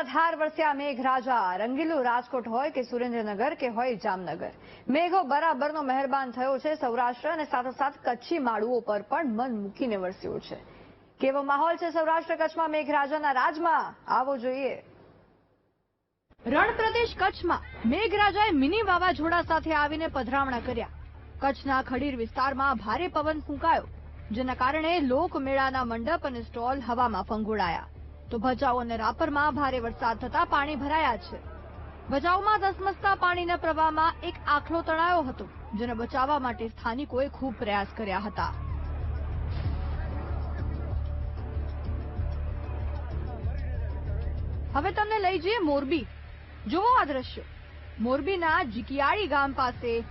મુશળધાર વરસ્યા મેઘરાજા. રંગીલું રાજકોટ હોય કે સુરેન્દ્રનગર કે હોય જામનગર. મેઘો બરાબરનો મહેરબાન થયો છે સૌરાષ્ટ્ર અને સાથોસાથ કચ્છી માળુઓ પર પણ મન મૂકીને વરસ્યો છે. કેવો માહોલ છે સૌરાષ્ટ્ર કચ્છમાં મેઘરાજાના રાજમાં? આવો જોઈએ. રણ પ્રદેશ કચ્છમાં મેઘરાજાએ મિની વાવાઝોડા સાથે આવીને પધરામણા કર્યા. કચ્છના ખડીર વિસ્તારમાં ભારે પવન ફૂંકાયો, જેના કારણે લોકમેળાના મંડપ અને સ્ટોલ હવામાં ફંગોળાયા. તો ભચાઉ અને રાપરમાં ભારે વરસાદ થતા પાણી ભરાયા છે. ભચાઉમાં ધસમસતા પાણીના પ્રવાહમાં એક આખલો તણાયો હતો, જેને બચાવવા માટે સ્થાનિકોએ ખૂબ પ્રયાસ કર્યા હતા. હવે તમને લઈ જઈએ મોરબી. જુઓ આ દ્રશ્યો. મોરબીના જીકિયાળી ગામ પાસે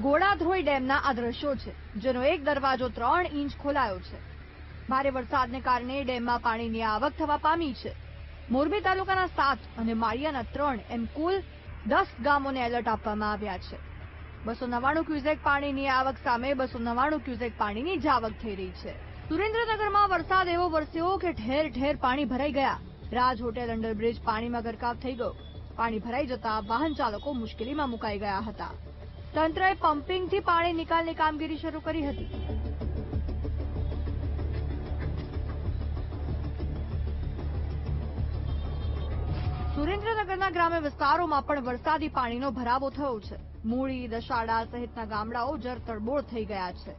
ગોળાધ્રોઈ ડેમના આ દ્રશ્યો છે, જેનો એક દરવાજો ત્રણ ઇંચ ખોલાયો છે. ભારે વરસાદને કારણે ડેમમાં પાણીની આવક થવા પામી છે. મોરબી તાલુકાના સાત અને માળિયાના ત્રણ એમ કુલ દસ ગામોને એલર્ટ આપવામાં આવ્યા છે. બસો નવ્વાણું ક્યુસેક પાણીની આવક સામે બસો નવ્વાણું ક્યુસેક પાણીની જાવક થઈ રહી છે. સુરેન્દ્રનગરમાં વરસાદ એવો વરસ્યો કે ઠેર ઠેર પાણી ભરાઈ ગયા. રાજ હોટેલ અંડરબ્રિજ પાણીમાં ગરકાવ થઈ ગયો. પાણી ભરાઈ જતા વાહન ચાલકો મુશ્કેલીમાં મુકાઈ ગયા હતા. તંત્રએ પમ્પિંગથી પાણી નિકાલની કામગીરી શરૂ કરી હતી. સુરેન્દ્રનગરના ગ્રામ્ય વિસ્તારોમાં પણ વરસાદી પાણીનો ભરાવો થયો છે. મૂળી, દશાડા સહિતના ગામડાઓ જળતળબોળ થઈ ગયા છે.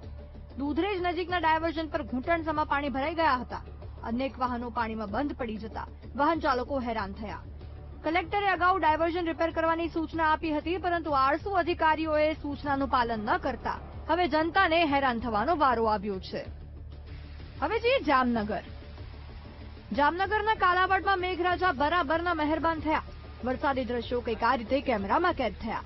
દૂધરેજ નજીકના ડાયવર્ઝન પર ઘૂંટણસમાં પાણી ભરાઈ ગયા હતા. અનેક વાહનો પાણીમાં બંધ પડી જતા વાહન ચાલકો હેરાન થયા. કલેક્ટરે અગાઉ ડાયવર્ઝન રિપેર કરવાની સૂચના આપી હતી, પરંતુ આળસુ અધિકારીઓએ સૂચનાનું પાલન ન કરતા હવે જનતાને હેરાન થવાનો વારો આવ્યો છે. હવે જઈએ જામનગર. જામનગરના કાલાવડમાં મેઘરાજા બરાબરના મહેરબાન થયા. વરસાદી દ્રશ્યો કંઈક આ રીતે કેમેરામાં કેદ થયા.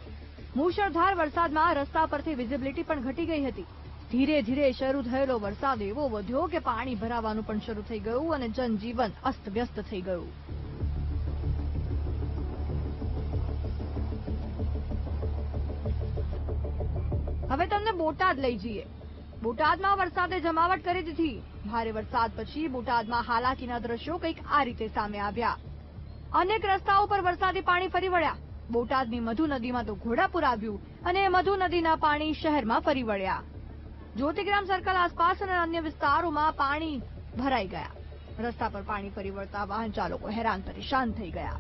મુશળધાર વરસાદમાં રસ્તા પરથી વિઝિબિલિટી પણ ઘટી ગઈ હતી. ધીરે ધીરે શરૂ થયેલો વરસાદ એવો વધ્યો કે પાણી ભરાવાનું પણ શરૂ થઈ ગયું અને જનજીવન અસ્તવ્યસ્ત થઈ ગયું. હવે તમને બોટાદ લઈ જઈએ. બોટાદમાં વરસાદે જમાવટ કરી દીધી. ભારે વરસાદ પછી બોટાદમાં હાલાકીના દ્રશ્યો કંઈક આ રીતે સામે આવ્યા. અનેક રસ્તાઓ પર વરસાદી પાણી ફરી વળ્યા. બોટાદની મધુ નદીમાં તો ઘોડાપુર આવ્યું અને મધુ નદીના પાણી શહેરમાં ફરી વળ્યા. જ્યોતિગ્રામ સર્કલ આસપાસ અને અન્ય વિસ્તારોમાં પાણી ભરાઈ ગયા. રસ્તા પર પાણી ફરી વળતા વાહન ચાલકો હેરાન પરેશાન થઈ ગયા.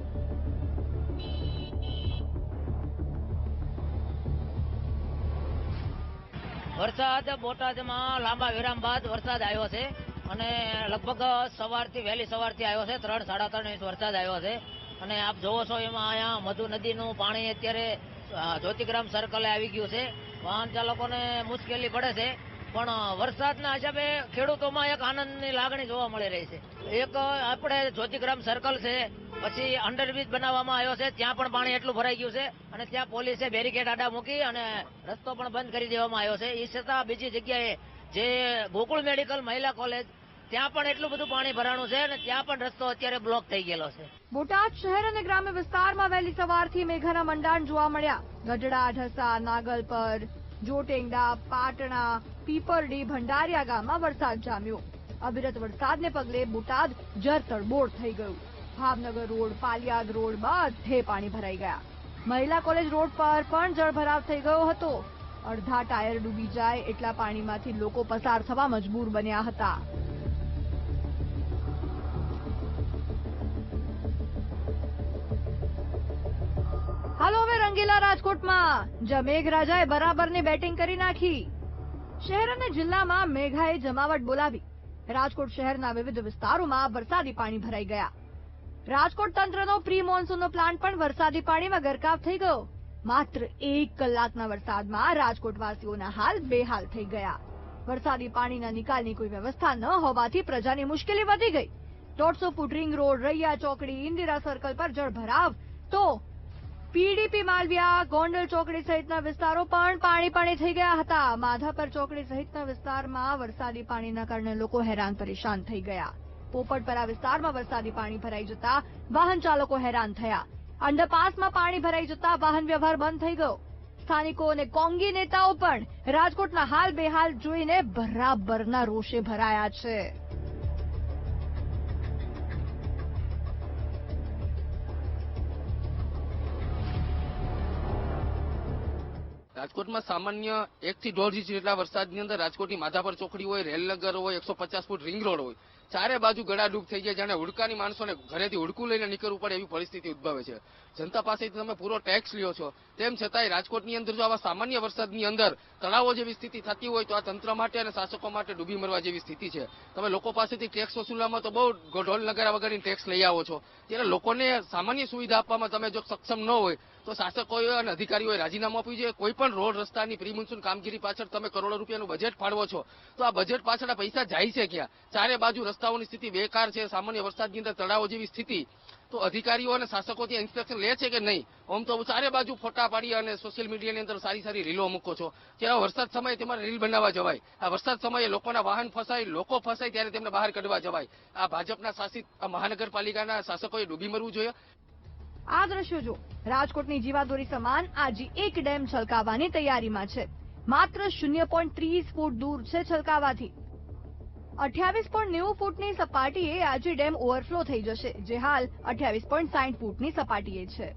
વરસાદ બોટાદમાં લાંબા વિરામ બાદ વરસાદ આવ્યો છે અને લગભગ સવારથી વહેલી સવારથી આવ્યો છે, ત્રણ, સાડા ત્રણ ઇંચ વરસાદ આવ્યો છે. અને આપ જોવો છો એમાં અહીંયા મધુ નદીનું પાણી અત્યારે જ્યોતિગ્રામ સર્કલે આવી ગયું છે. વાહન ચાલકોને મુશ્કેલી પડે છે, પણ વરસાદના હિસાબે ખેડૂતોમાં એક આનંદની લાગણી જોવા મળી રહી છે. એક આપણે જ્યોતિગ્રામ સર્કલ છે પછી અંડરબ્રિજ બનાવવામાં આવ્યો છે, ત્યાં પણ પાણી એટલું ભરાઈ ગયું છે અને ત્યાં પોલીસે બેરિકેડ આડા મૂકી અને રસ્તો પણ બંધ કરી દેવામાં આવ્યો છે. એ છતાં બીજી જગ્યાએ જે ગોકુળ મેડિકલ મહિલા કોલેજ, ત્યાં પણ એટલું બધું પાણી ભરાણું છે અને ત્યાં પણ રસ્તો અત્યારે બ્લોક થઈ ગયેલો છે. બોટાદ શહેર અને ગ્રામ્ય વિસ્તારમાં વહેલી સવારથી મેઘાના મંડાણ જોવા મળ્યા. ગઢડા, ઢસા, નાગલપર જોટેંગડા પાટણા, પીપરડી, ભંડારિયા ગામમાં વરસાદ જામ્યો. અવિરત વરસાદને પગલે બોટાદ જરતળબોળ થઈ ગયું. ભાવનગર રોડ, પાલિયાદ રોડ બધે પાણી ભરાઈ ગયા. મહિલા કોલેજ રોડ પર પણ જળભરાવ થઈ ગયો હતો. અડધા ટાયર ડૂબી જાય એટલા પાણીમાંથી લોકો પસાર થવા મજબૂર બન્યા હતા. હાલો, હવે રંગીલા રાજકોટમાં. જ્યાં મેઘરાજાએ બરાબરની બેટિંગ કરી નાખી. શહેર અને જિલ્લામાં મેઘાએ જમાવટ બોલાવી. રાજકોટ શહેરના વિવિધ વિસ્તારોમાં વરસાદી પાણી ભરાઈ ગયા. રાજકોટ તંત્રનો પ્રી મોન્સૂનનો પ્લાન પણ વરસાદી પાણીમાં ગરકાવ થઈ ગયો. માત્ર એક કલાકના વરસાદમાં રાજકોટવાસીઓના હાલ બેહાલ થઈ ગયા. વરસાદી પાણીના નિકાલની કોઈ વ્યવસ્થા ન હોવાથી પ્રજાની મુશ્કેલી વધી ગઈ. દોઢસો ફૂટ રિંગ રોડ, રૈયા ચોકડી, ઇન્દિરા સર્કલ પર જળભરાવ. તો પીડીપી માલવિયા, ગોંડલ ચોકડી સહિતના વિસ્તારો પણ પાણી પાણી થઈ ગયા હતા. માધાપર ચોકડી સહિતના વિસ્તારમાં વરસાદી પાણીના કારણે લોકો હેરાન પરેશાન થઈ ગયા. પોપટપરા વિસ્તારમાં વરસાદી પાણી ભરાઈ જતા વાહન ચાલકો હેરાન થયા. અંડરપાસમાં પાણી ભરાઈ જતા વાહન વ્યવહાર બંધ થઈ ગયો. સ્થાનિકો અને કોંગી નેતાઓ પણ રાજકોટના હાલ બેહાલ જોઈને બરાબરના રોષે ભરાયા છે. રાજકોટમાં સામાન્ય એકથી દોઢ ઇંચ જેટલા વરસાદની અંદર રાજકોટની માધાપર ચોકડી હોય, રેલનગર હોય, એકસો પચાસ ફૂટ રિંગ રોડ હોય. ચારે બાજુ ગળાડૂબ થઈ જાય જાણે હુડકાની માણસોને ઘરેથી હુડકું લઈને નીકળવું પડે એવી પરિસ્થિતિ ઉદભવે છે. જનતા પાસેથી તમે પૂરો ટેક્સ લ્યો છો. તેમ છતાંય રાજકોટની અંદર જો આવા સામાન્ય વરસાદની અંદર તળાવો જેવી સ્થિતિ થતી હોય તો આ તંત્ર માટે અને શાસકો માટે ડૂબી મરવા જેવી સ્થિતિ છે. તમે લોકો પાસેથી ટેક્સ વસૂલવામાં તો બહુ ઢોલ નગારા વગરની ટેક્સ લઈ આવો છો. ત્યારે લોકોને સામાન્ય સુવિધા આપવામાં તમે જો સક્ષમ ન હોય, તો શાસકોએ અને અધિકારીઓએ રાજીનામું આપ્યું છે કોઈ પણ રોડ રસ્તાની પ્રી મોન્સૂન કામગીરી પાછળ તમે કરોડો રૂપિયાનું બજેટ ફાળવો છો. તો આ બજેટ પાછળ આ પૈસા જાય છે ક્યાં? ચારે બાજુ રસ્તાઓની સ્થિતિ બેકાર છે, સામાન્ય વરસાદની અંદર તળાવો જેવી સ્થિતિ, તો અધિકારીઓ અને શાસકોથી ત્યાં ઇન્સ્પેક્શન લે છે કે નહીં? આમ તો ચારે બાજુ ફોટા પાડી અને સોશિયલ મીડિયાની અંદર સારી સારી રીલો મૂકો છો. ત્યારે વરસાદ સમયે તમારે રીલ બનાવવા જવાય, આ વરસાદ સમયે લોકોના વાહન ફસાય, લોકો ફસાય ત્યારે તેમને બહાર કાઢવા જવાય. આ ભાજપના શાસિત મહાનગરપાલિકાના શાસકોએ ડૂબી મરવું જોઈએ. આ દ્રશ્યો જો રાજકોટની જીવાદોરી સમાન આજે એક ડેમ છલકાવવાની તૈયારીમાં છે. માત્ર શૂન્ય પોઈન્ટ ત્રીસ ફૂટ દૂર છે છલકાવાથી. અઠ્યાવીસ પોઈન્ટ નેવું ફૂટની સપાટીએ આજે ડેમ ઓવરફ્લો થઈ જશે, જે હાલ અઠ્યાવીસ પોઈન્ટ સાઠ ફૂટની સપાટીએ છે.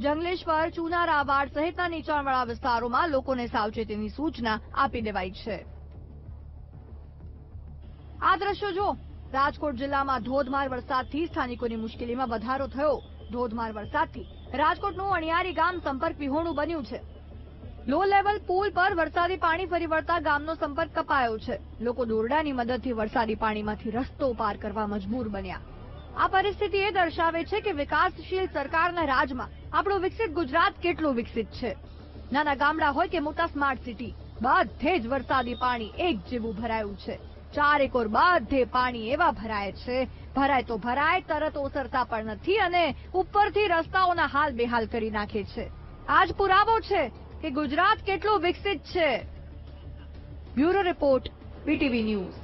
જંગલેશ્વર ચુનારાવાડ સહિતના નીચાણવાળા વિસ્તારોમાં લોકોને સાવચેતીની સૂચના આપી દેવાઈ છે. આ દ્રશ્યો જો રાજકોટ જિલ્લામાં ધોધમાર વરસાદથી સ્થાનિકોની મુશ્કેલીમાં વધારો થયો. ધોધમાર વરસાદથી રાજકોટનું અણિયારી ગામ સંપર્ક વિહોણું બન્યું છે. લો લેવલ પુલ પર વરસાદી પાણી ફરી વળતા ગામનો સંપર્ક કપાયો છે. લોકો દોરડાની મદદથી વરસાદી પાણીમાંથી રસ્તો પાર કરવા મજબૂર બન્યા. આ પરિસ્થિતિ એ દર્શાવે છે કે વિકાસશીલ સરકારના રાજમાં આપણું વિકસિત ગુજરાત કેટલું વિકસિત છે. નાના ગામડા હોય કે મોટા સ્માર્ટ સિટી, બધે જ વરસાદી પાણી એક જેવું ભરાયું છે. ચાર એકોર બધે પાણી એવા ભરાય છે. ભરાય તો ભરાય, તરત ઓસરતા પણ નથી અને ઉપરથી રસ્તાઓના હાલ બેહાલ કરી નાખે છે. આજ પુરાવો છે. કે ગુજરાત કેટલું વિકસિત છે? Bureau report BTV news